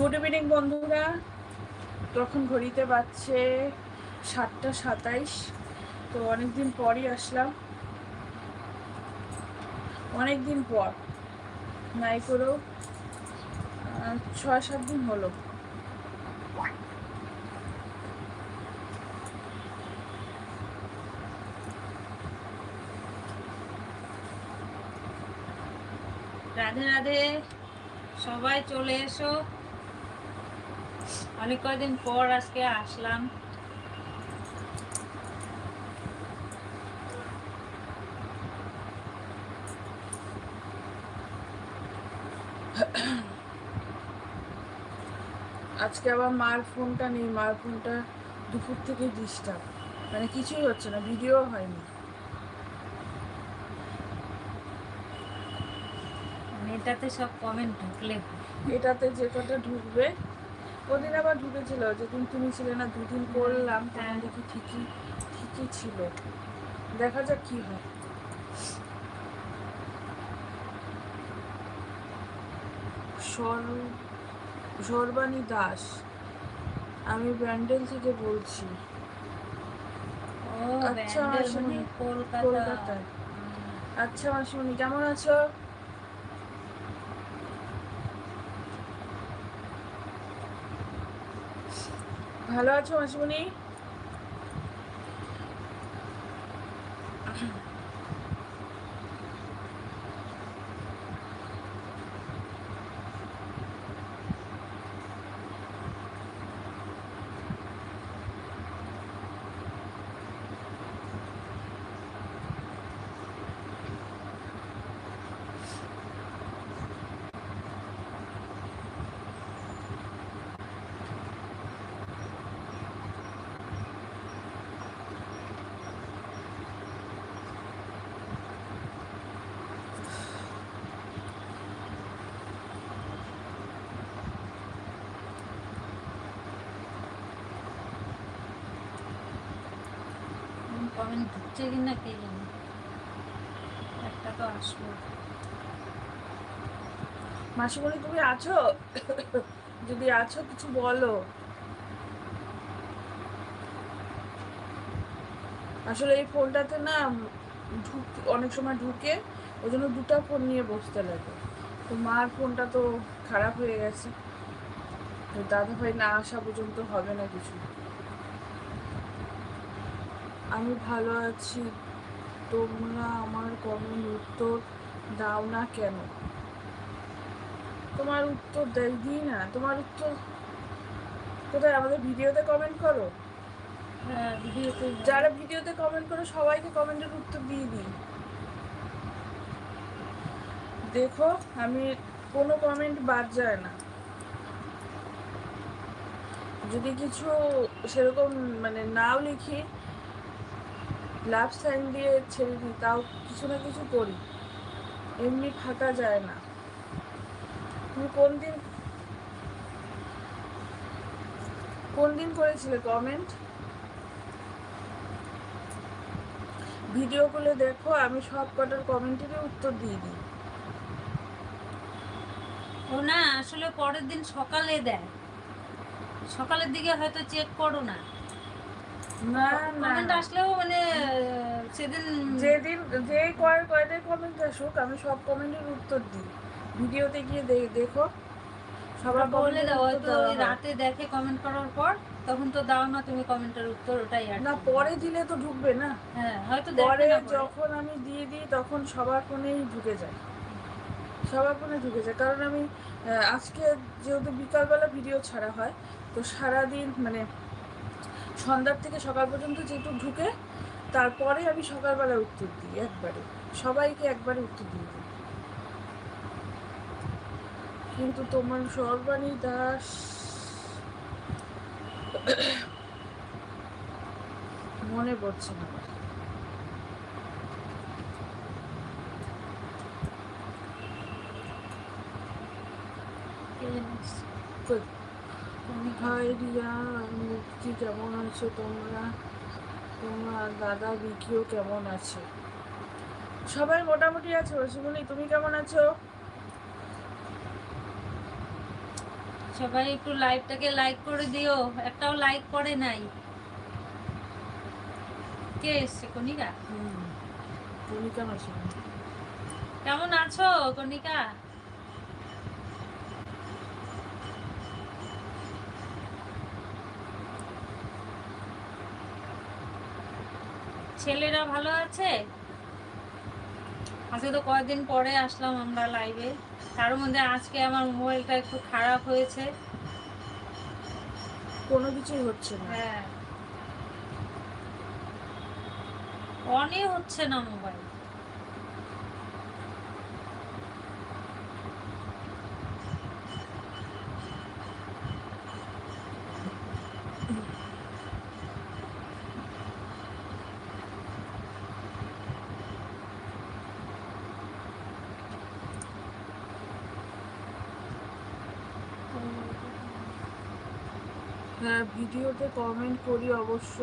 Good evening বন্ধুরা। তখন ঘড়িতে বাজছে সাতটা সাতাইশ, তো অনেকদিন পরই আসলাম। অনেক দিন পর, নাই করেও ছয় সাত দিন হলো। রাধে রাধে, সবাই চলে এসো। অনেক কয়দিন পর আজকে আসলাম। আজকে আবার মার ফোনটা নেই মার ফোনটা দুপুর থেকে ডিস্টার্ব মানে কিছুই হচ্ছে না ভিডিও হয়নি। এটাতে সব কমেন্ট ঢুকলে। এটাতে যে কটা ঢুকবে ওদিন আবার ঢুকেছিল যেদিন তুমি ছিলে না দুদিন করলাম তখন। দেখি ঠিকই ঠিকই ছিল দেখা যাক কি হয় সর- সর্বাণী দাস আমি ব্যান্ডেল থেকে বলছি ও আচ্ছা, মানে কলকাতায়। আচ্ছা মাসিমণি কেমন আছো ভালো আছো মাসিমণি? কমেন্ট ঢুকছে কিনা কে জানে? একটা তো আসলো। মাসিমণি, তুমি আছো? যদি আছো, কিছু বলো। আসলে এই ফোনটাতে না ঢুক অনেক সময় ঢুকে, ওই জন্য দুটা ফোন নিয়ে বসতে লাগে। তো মার ফোনটা তো খারাপ হয়ে গেছে। দাদা ভাই না আসা পর্যন্ত হবে না কিছু। আমি ভালো আছি। তোমরা আমার কমেন্ট উত্তর দাও না কেন? তোমার উত্তর দেয় দিই না। তোমার উত্তর কোথায়? আমাদের ভিডিওতে কমেন্ট করো। হ্যাঁ ভিডিওতে যারা ভিডিওতে কমেন্ট করো সবাইকে কমেন্টের উত্তর দিয়ে দিই। দেখো আমি কোনো কমেন্ট বাদ যায় না। যদি কিছু সেরকম মানে নাও লিখি লাভ সাইন দিয়ে ছেড়ে দিই, তাও কিছু না কিছু করি। এমনি ফাঁকা যায় না। তুমি কোন দিন কোন দিন করেছিলে কমেন্ট ভিডিও গুলো দেখো, আমি সব কটার কমেন্টেরই উত্তর দিয়ে দিই। ও না, আসলে পরের দিন সকালে দেয়। সকালের দিকে হয়তো চেক করো না। না কমেন্ট আসলেও মানে সেদিন যেদিন যে কয় কয়টাই কমেন্ট আসুক আমি সব কমেন্টের উত্তর দিই। ভিডিওতে গিয়ে দেখো। সবার বলে দাও হয়তো হয়। রাতে দেখে কমেন্ট করার পর তখন তো দাও না তুমি কমেন্টের উত্তর ওটাই আর না পরে দিলে তো ঢুকবে না। হ্যাঁ হয়তো পরে। যখন আমি দিয়ে দিই তখন সবার ফোনেই ঢুকে যায়। সবার ফোনে ঢুকে যায়। কারণ আমি আজকে যেহেতু বিকালবেলা ভিডিও ছাড়া হয় তো সারাদিন মানে সন্ধ্যার থেকে সকাল পর্যন্ত যেহেতু ঢুকে, তারপরে আমি সকালবেলা উত্তর দিই, একবারে। সবাইকে একবারে উত্তর দিই। কিন্তু তোমার সর্বাণী দাস মনে পড়ছে না আমার। হাই রিয়া মুক্তি কেমন আছো তোমরা? তোমার দাদা বিকিও কেমন আছে? সবাই মোটামুটি আছো? শিবনী তুমি কেমন আছো? সবাই একটু লাইভটাকে লাইক করে দিও। একটাও লাইক করে নাই। কে এসছে? কনিকা মাসিমণি। কেমন আছো কনিকা ছেলেরা ভালো আছে? আজকে তো কয়েকদিন পরে আসলাম আমরা লাইভে তার মধ্যে আজকে আমার মোবাইলটা একটু খারাপ হয়েছে। কোনো কিছুই হচ্ছে না। হ্যাঁ। অনই হচ্ছে না মোবাইল হ্যাঁ ভিডিওতে কমেন্ট করি অবশ্য,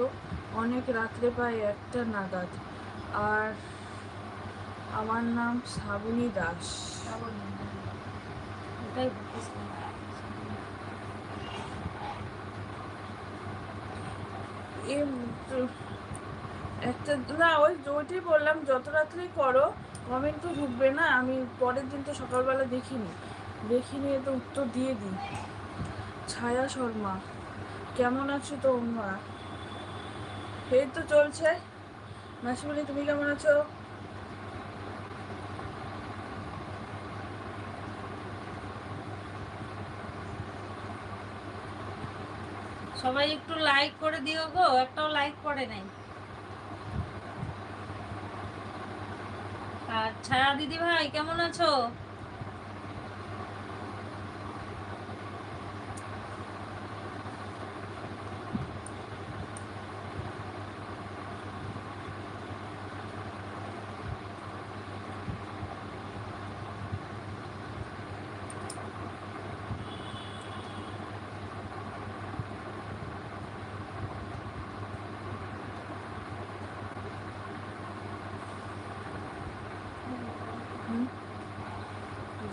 অনেক রাত্রে প্রায় একটা নাগাদ। আর আমার নাম শ্রাবণী দাস। একটা, না, ওই ওইটাই বললাম, যত রাত্রেই করো কমেন্ট তো ঢুকবে না, আমি পরের দিন তো সকালবেলা দেখিনি। দেখিনি তো উত্তর দিয়ে দিই। ছায়া শর্মা। কেমন আছো তোমরা? এই তো চলছে। মাসিমণি, তুমি কেমন আছো? সবাই একটু লাইক করে দিও গো, একটাও লাইক করে নাই। আচ্ছা দিদি ভাই কেমন আছো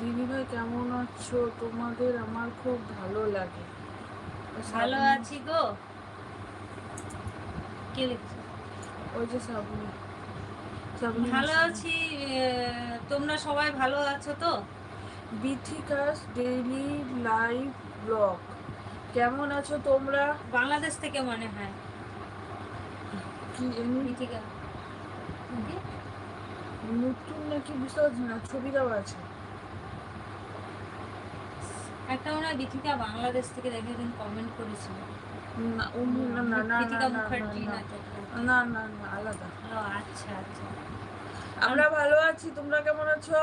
দিদি ভাই কেমন আছো? তোমাদের আমার খুব ভালো লাগে। ভালো আছি গো। কে লিখছে? ওই যে শ্রাবণী ভালো আছি তোমরা সবাই ভালো আছো তো? Bithika's daily live blog. কেমন আছো তোমরা? বাংলাদেশ থেকে মনে হয়। কি রিতিকা নতুন নাকি বুঝতে পারছি না? ছবি দেওয়া আছে। একটা মনে দীপিকা বাংলাদেশ থেকে দেখে কমেন্ট করেছিল। না না না না দীপিকা না, না, মুখার্জি না, না না। না না না আলাদা। আচ্ছা আচ্ছা। আমরা ভালো আছি তোমরা কেমন আছো?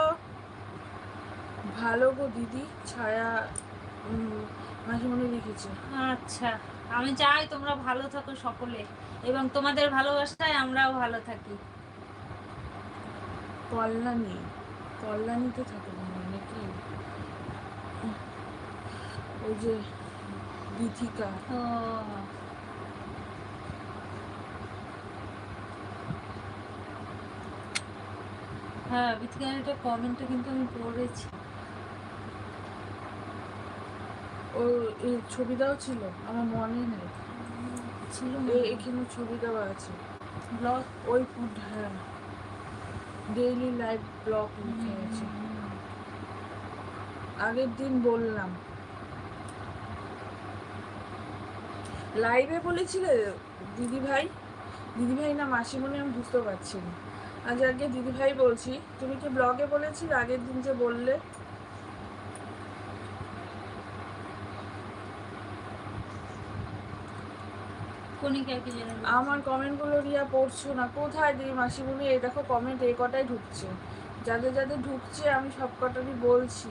ভালো গো দিদি ছায়া উম, মাসিমণি লিখেছে। আচ্ছা আমি চাই তোমরা ভালো থাকো সকলে এবং তোমাদের ভালোবাসায় আমরাও ভালো থাকি। কল্যাণী কল্যাণীতে থাকে মনে হয় নাকি ওই যে বিথিকা হ্যাঁ বিথিকার কমেন্টটা কিন্তু আমি পড়েছি। ও এই ছবি দেওয়া ছিল আমার মনে নেই। ছিল এখানে ছবি দেওয়া আছে। ব্লগ ওই হ্যাঁ। ডেইলি লাইফ ব্লগ লিখে আছে। আগের দিন বললাম লাইভে বলেছিলে দিদি ভাই দিদি ভাই না মাসিমণি আমি বুঝতে পারছি না। আজ আগে দিদি ভাই বলছি তুমি কি ব্লগে বলেছিলে আগের দিন যে বললে? আমার কমেন্টগুলো রিয়া পড়ছো না। কোথায় দিদি মাসিমণি? এই দেখো কমেন্ট এই কটাই ঢুকছে। যাদের যাদের ঢুকছে আমি সব কটারই বলছি।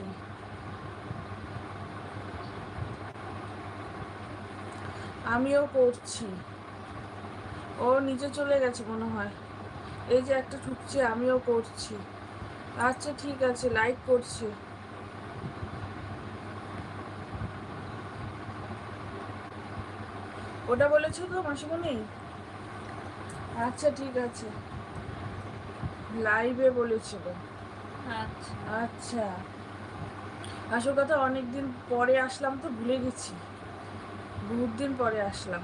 আমিও করছি ও নিচে চলে গেছে মনে হয়। এই যে একটা ঢুকছে আমিও করছি আচ্ছা ঠিক আছে লাইক করছি। ওটা বলেছ তো মাসিমণি? আচ্ছা ঠিক আছে। লাইভে বলেছিল। আচ্ছা। আচ্ছা। আসল কথা অনেক দিন পরে আসলাম তো ভুলে গেছি। বহুত দিন পরে আসলাম।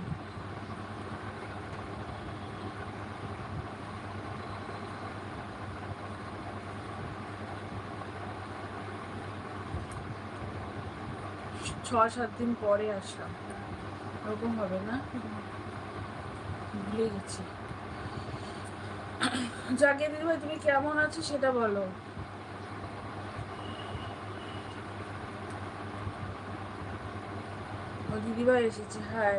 ছ সাত দিন পরে আসলাম। ওরকম হবে না? ভুলে গেছি। যাকে দিদিভাই তুমি কেমন আছো সেটা বলো ও দিদিভাই এসেছে হাই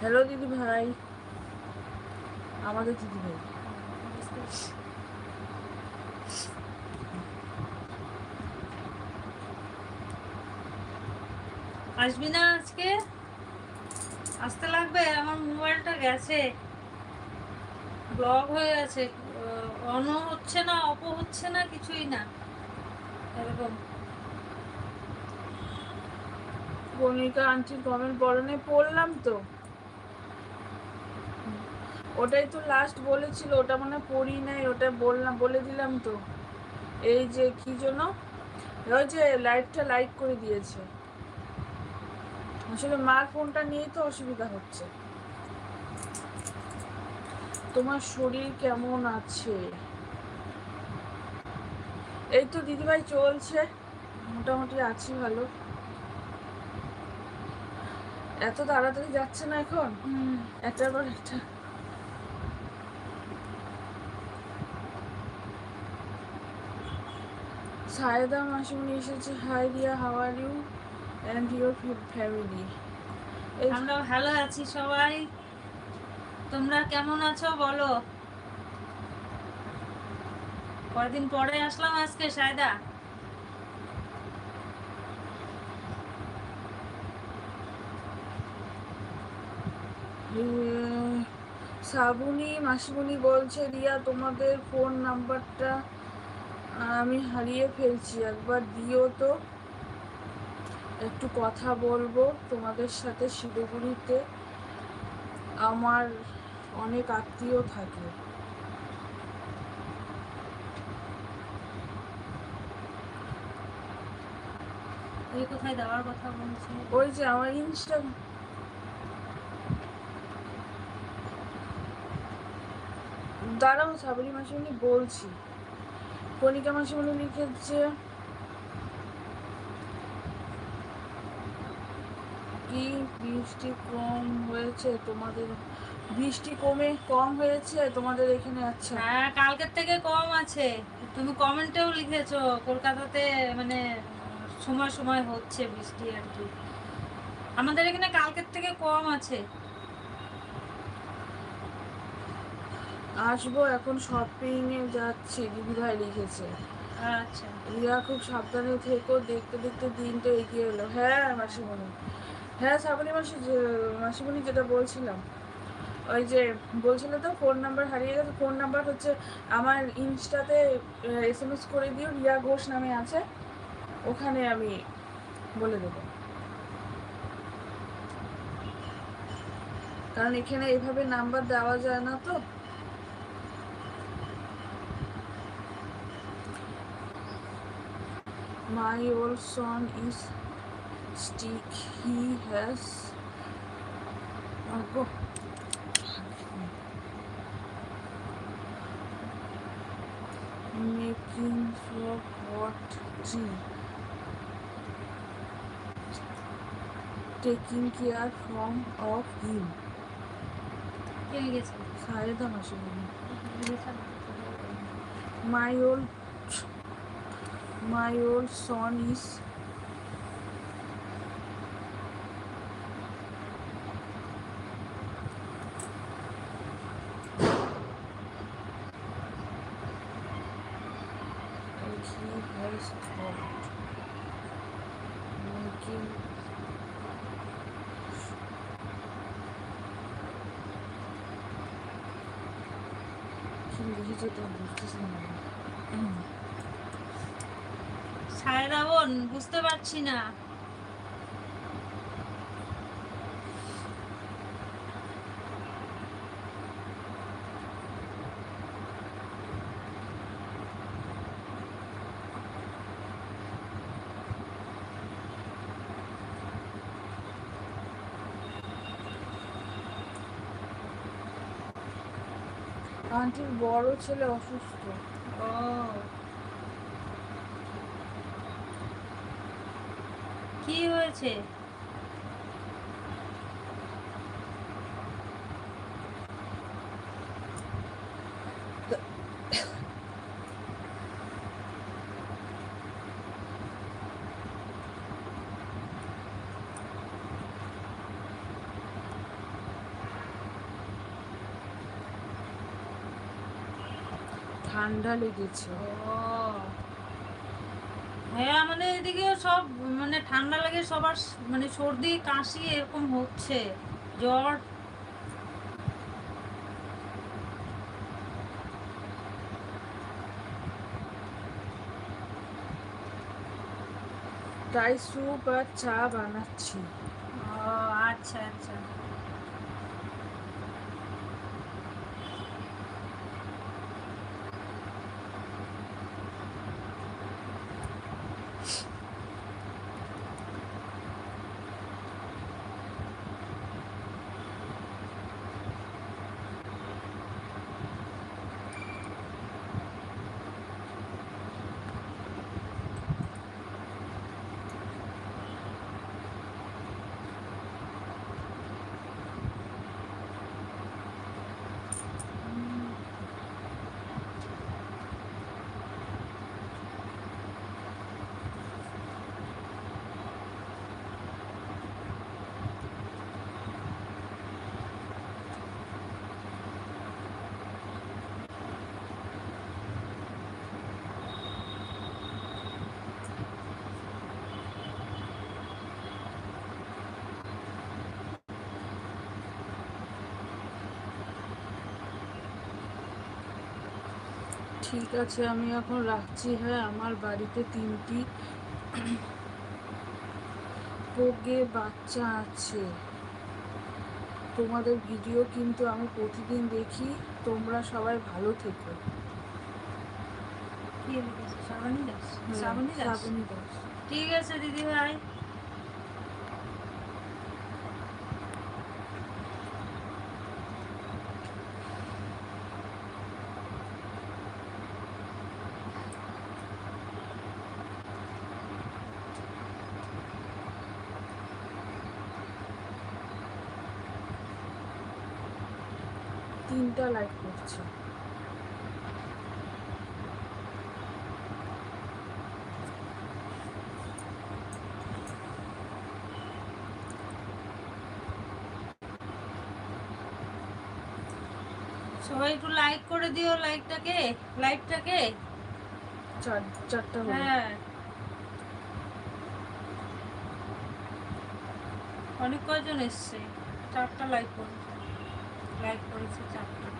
হ্যালো দিদি ভাই আমাদের দিদি ভাই আসবি না আজকে? আসতে লাগবে? আমার মোবাইলটা গেছে। ব্লক হয়ে গেছে। অন হচ্ছে না অপ হচ্ছে না, কিছুই না। এরকম। বনিকা আন্টির কমেন্ট পড়নে পড়লাম তো। ওটাই তো লাস্ট বলেছিল, ওটা মানে পড়ি নাই, ওটা বললাম, বলে দিলাম তো। এই যে কি জন্য ওই যে লাইটটা লাইট করে দিয়েছে। আসলে মার ফোনটা নিয়েই তো অসুবিধা হচ্ছে। তোমার শরীর কেমন আছে? এই তো দিদিভাই চলছে। মোটামুটি আছি ভালো। এত তাড়াতাড়ি যাচ্ছে না এখন? একটার পর একটা। সায়দা মাসিমণি এসেছে। Hi Riya how are you and your family আমরা ভালো আছি সবাই। তোমরা কেমন আছো? বলো। কয়দিন পরে আসলাম আজকে, সায়দা? শ্রাবণী মাসিমণি বলছে, রিয়া, তোমাদের ফোন নাম্বারটা আমি হারিয়ে ফেলছি, একবার দিও তো। একটু কথা বলব তোমাদের সাথে শিলিগুড়িতে। আমার অনেক আত্মীয় থাকে। এই কোথায় দেওয়ার কথা বলছি ওই যে আমার ইনস্টা দাঁড়াও সাবরি মাসিমণি বলছি। কণিকা মাসিমণি লিখেছে কি বৃষ্টি কম হয়েছে তোমাদের বৃষ্টি কমে কম হয়েছে তোমাদের এখানে আচ্ছা। হ্যাঁ কালকের থেকে কম আছে। তুমি কমেন্টেও লিখেছো কলকাতাতে মানে সময় সময় হচ্ছে বৃষ্টি আর কি। আমাদের এখানে কালকের থেকে কম আছে। আসব এখন শপিং এ যাচ্ছি দিদিভাই লিখেছে। আচ্ছা। রিয়া খুব সাবধানে থেকো দেখতে দেখতে দিন তো এগিয়ে এলো। হ্যাঁ মাসিমণি। হ্যাঁ শ্রাবণী মাসি মাসিমণি যেটা বলছিলাম। ওই যে বলছিল তো ফোন নাম্বার হারিয়ে গেছে ফোন নাম্বার হচ্ছে আমার ইনস্টাতে এস এম এস করে দিও রিয়া ঘোষ নামে আছে। ওখানে আমি বলে দেব। কারণ এখানে এভাবে নাম্বার দেওয়া যায় না তো। My old son is stick he has making flop what G Taking care from of him. কে লিখেছে সায়দা মাসিমণি লিখেছে না? My old my old son is and he has thought making না সায়রা বোন বুঝতে পারছি না। আন্টির বড় ছেলে অসুস্থ। কি হয়েছে? ঠান্ডা লেগেছে। হ্যাঁ আমাদের এদিকে সব মানে ঠান্ডা লাগে সবার মানে সর্দি কাশি এরকম হচ্ছে জ্বর। তাই স্যুপ আর চা বানাচ্ছি। ও আচ্ছা আচ্ছা। ঠিক আছে আমি এখন রাখছি। হ্যাঁ আমার বাড়িতে তিনটি পোগে বাচ্চা আছে। তোমাদের ভিডিও কিন্তু আমি প্রতিদিন দেখি। তোমরা সবাই ভালো থেকো। ঠিক আছে দিদি ভাই তিনটা লাইক করছে। সবাই একটু লাইক করে দিও লাইকটাকে লাইভটাকে চারটা হ্যাঁ। অনেক কয়জন এসছে? চারটা লাইক করেছে। লাইক করেছে চারটা।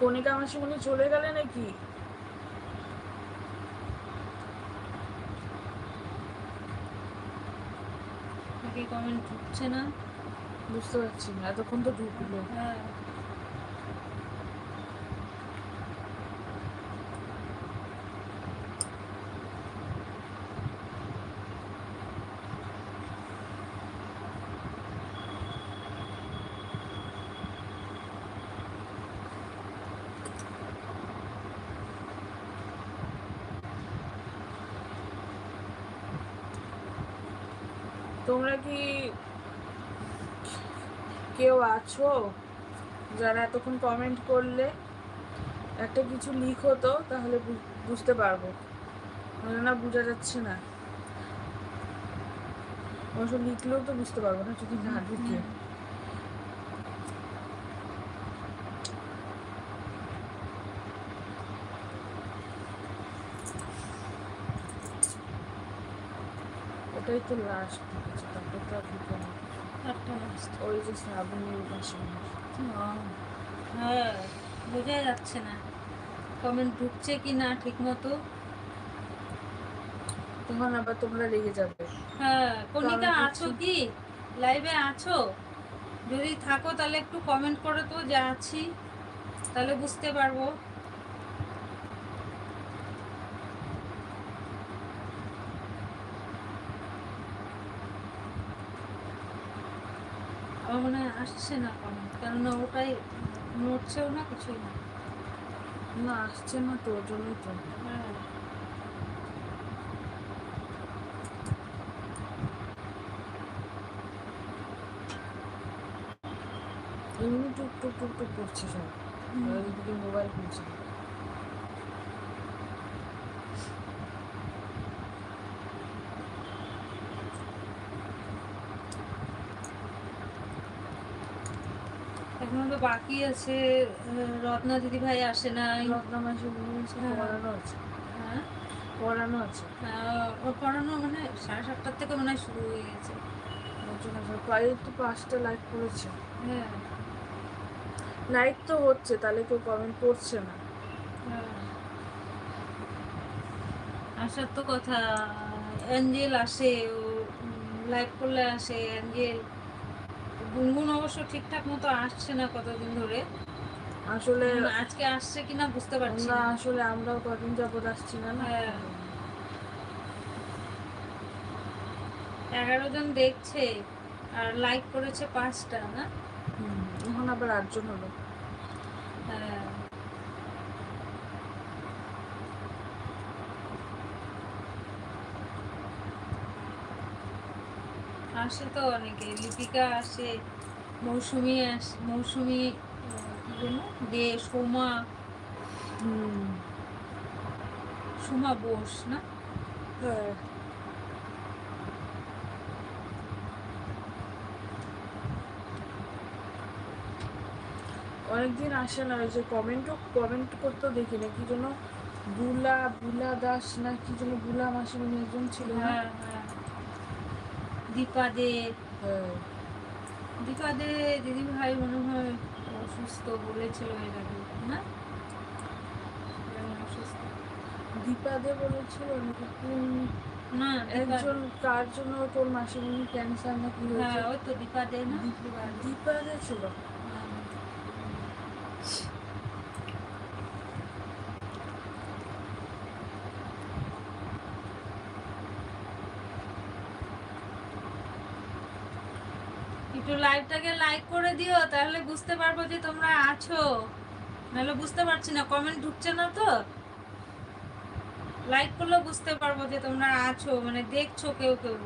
কণিকা মাসিমণি চলে গেলে নাকি? নাকি কমেন্ট ঢুকছে না। বুঝতে পারছি না এতক্ষণ তো ঢুকলো। হ্যাঁ। আছো? যারা এতক্ষণ কমেন্ট করলে একটা কিছু লিক হতো তাহলে বুঝতে পারব। না বোঝা যাচ্ছে না। অবশ্য লিখলেও তো বুঝতে পারব না যদি না ঢুকে ওটাই তো লাস্ট তারপর তো আর ঢুকে না। ওই যে শ্রাবণীর পাশে হ্যাঁ বোঝা যাচ্ছে না। কমেন্ট ঢুকছে কি না ঠিক মতো তখন আবার তোমরা রেগে যাবে। হ্যাঁ কনিকা আছো কি? লাইভে আছো? যদি থাকো তাহলে একটু কমেন্ট করে তো যে আছি তাহলে বুঝতে পারব। আমার মনে হয় আসছে না কমেন্ট কেননা ওটাই নড়ছেও না কিছুই না। না আসছে না তো ওর জন্যই তো। হ্যাঁ। এমনি টুক টুক টুক টুক করছে সব। মোবাইল খুলছে এখনও তো বাকি আছে রত্না দিদি ভাই আসে নাই রত্না মাসে হ্যাঁ। পড়ানো আছে। হ্যাঁ? পড়ানো আছে। পড়ানো মানে সাড়ে সাতটার থেকে মনে হয় শুরু হয়ে গেছে। প্রায় তো পাঁচটা লাইক করেছে। হ্যাঁ। লাইক তো হচ্ছে তাহলে কেউ কমেন্ট করছে না। হ্যাঁ। আসার তো কথা অ্যাঞ্জেল আসে ও লাইভ করলে আসে অ্যাঞ্জেল গুনগুন অবশ্য ঠিকঠাক মতো আসছে না কতদিন ধরে। আসলে আজকে আসছে কিনা বুঝতে পারছি না। আসলে আমরাও কদিন যাবত আসছি না না? হ্যাঁ। এগারো জন দেখছে আর লাইক করেছে পাঁচটা না? এখন আবার আটজন হলো। হ্যাঁ। আসে তো অনেকে লিপিকা আসে মৌসুমি আস মৌসুমি দে সোমা সোমা বোস না? হ্যাঁ। অনেকদিন আসে না ওই যে কমেন্টও কমেন্ট করতেও দেখি না কি যেন বুলা বুলা দাস না কি যেন বুলা মাসিমণি একজন ছিল হ্যাঁ হ্যাঁ। দীপা দে হ্যাঁ দীপা দে দিদি মনে হয় অসুস্থ বলেছিল এর আগে না? দীপা দে বলেছিল না একজন কার জন্য তোর মাসিমণি ক্যান্সার না কি হ্যাঁ ওই তো দীপা দে না? দীপ- দীপা দে ছিল হ্যাঁ। একটু লাইভটাকে লাইক করে দিও তাহলে বুঝতে পারব যে তোমরা আছো নাহলে বুঝতে পারছি না কমেন্ট ঢুকছে না তো লাইক করলেও বুঝতে পারব যে তোমরা আছো মানে দেখছ কেউ কেউ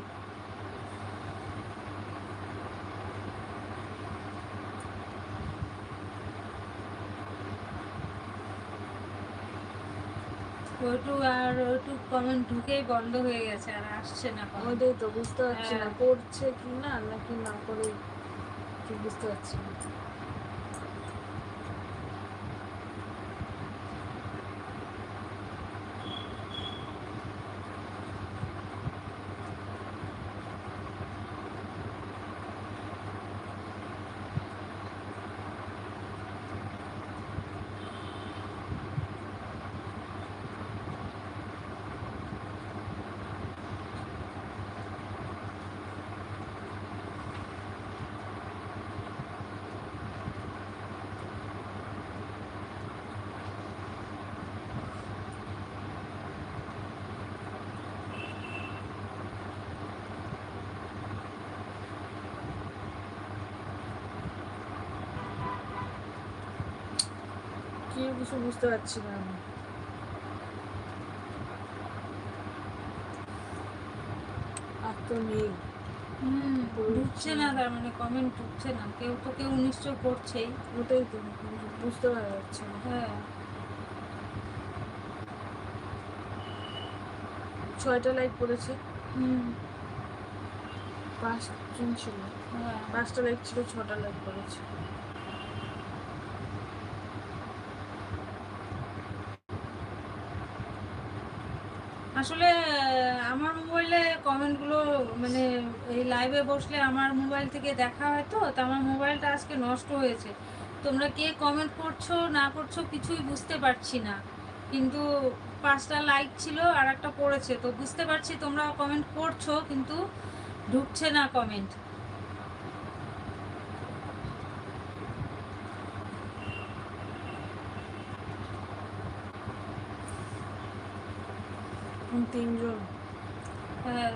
ওইটু আর ওইটু কমেন্ট ঢুকেই বন্ধ হয়ে গেছে আর আসছে না। ওইটাই তো বুঝতে পারছি না হ্যাঁ। করছে কি না নাকি না করে ঠিক বুঝতে পারছি কি কিছু বুঝতে পারছি না আমি। আর তো নেই। হুম ঢুকছে না তার মানে কমেন্ট ঢুকছে না। কেউ তো কেউ নিশ্চয় করছেই। ওটাই তো বুঝতে পারা যাচ্ছে না। হ্যাঁ। ছয়টা লাইক পড়েছে হুম। পাঁচজন ছিল। হ্যাঁ। পাঁচটা লাইক ছিল ছটা লাইক পড়েছে আসলে আমার মোবাইলে কমেন্টগুলো মানে এই লাইভে বসলে আমার মোবাইল থেকে দেখা হয় তো তো আমার মোবাইলটা আজকে নষ্ট হয়েছে। তোমরা কে কমেন্ট করছ, না করছ কিছুই বুঝতে পারছি না। কিন্তু পাঁচটা লাইক ছিল আর একটা পড়েছে, তো বুঝতে পারছি তোমরা কমেন্ট করছ, কিন্তু ঢুকছে না কমেন্ট তিনজন হ্যাঁ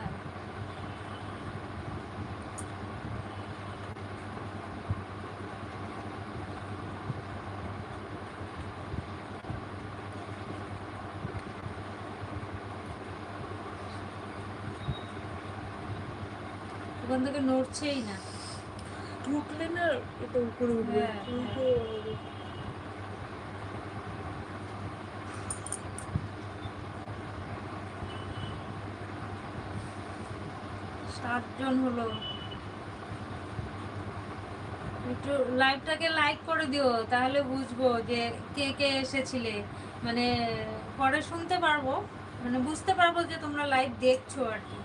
ওখান থেকে নড়ছেই না ঢুকলে না এটা উপরে উঠবে সাতজন হলো। একটু লাইভটাকে লাইক করে দিও, তাহলে বুঝব যে কে কে এসেছিলে। মানে পরে শুনতে পারব মানে বুঝতে পারব যে তোমরা লাইভ দেখছ আর কি।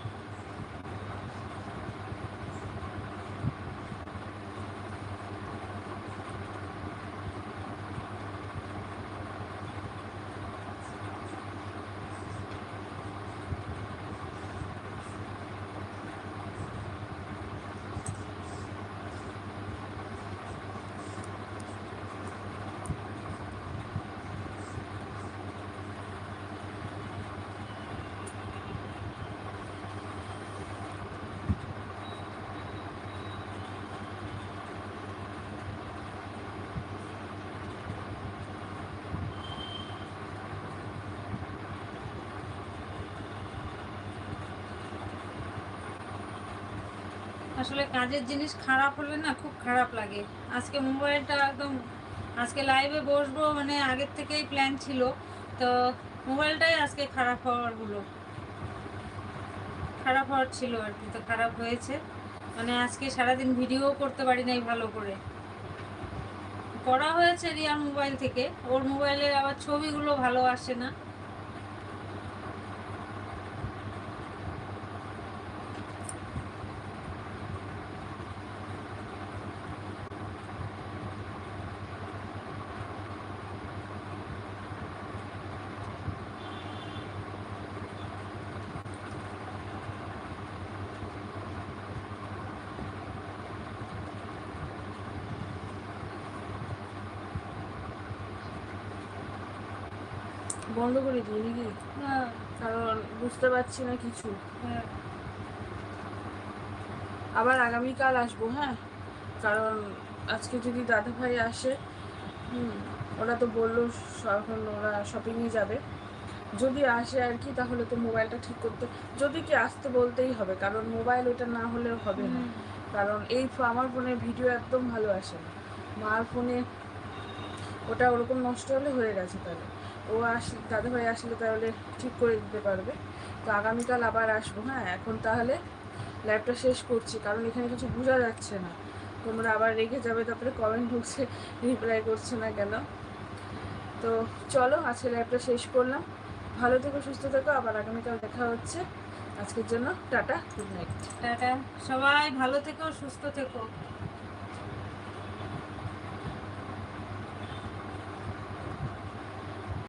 আসলে কাজের জিনিস খারাপ হলে না খুব খারাপ লাগে। আজকে মোবাইলটা একদম, আজকে লাইভে বসবো মানে আগের থেকেই প্ল্যান ছিল। তো মোবাইলটাই আজকে খারাপ হওয়ার হলো। খারাপ হওয়ার ছিল আর কি, তো খারাপ হয়েছে। মানে আজকে সারাদিন ভিডিও করতে পারি নাই ভালো করে। করা হয়েছে রিয়ার মোবাইল থেকে। ওর মোবাইলে আবার ছবিগুলো ভালো আসে না। বন্ধ করে দিই নাকি? হ্যাঁ কারণ বুঝতে পারছি না কিছু। হ্যাঁ। আবার আগামীকাল আসব হ্যাঁ? কারণ আজকে যদি দাদা ভাই আসে হুম ওরা তো বলল এখন ওরা শপিংয়ে যাবে। যদি আসে আর কি তাহলে তো মোবাইলটা ঠিক করতে যদি কি আসতে বলতেই হবে কারণ মোবাইল ওটা না হলে হবে না। কারণ এই আমার ফোনে ভিডিও একদম ভালো আসে না। মার ফোনে ওটা ওরকম নষ্ট হলে হয়ে গেছে তাহলে। ও আস, দাদা ভাই আসলে তাহলে ঠিক করে দিতে পারবে। তো আগামীকাল আবার আসব হ্যাঁ? এখন তাহলে ল্যাবটা শেষ করছি, কারণ এখানে কিছু বোঝা যাচ্ছে না। তোমরা আবার রেগে যাবে, তারপরে কমেন্ট ঢুকছে রিপ্লাই করছে না কেন? তো চলো, আজকে ল্যাবটা শেষ করলাম। ভালো থেকো, সুস্থ থেকো, আবার আগামীকাল দেখা হচ্ছে। আজকের জন্য টাটা গুড নাইট টাটা। সবাই ভালো থেকো, সুস্থ থেকো।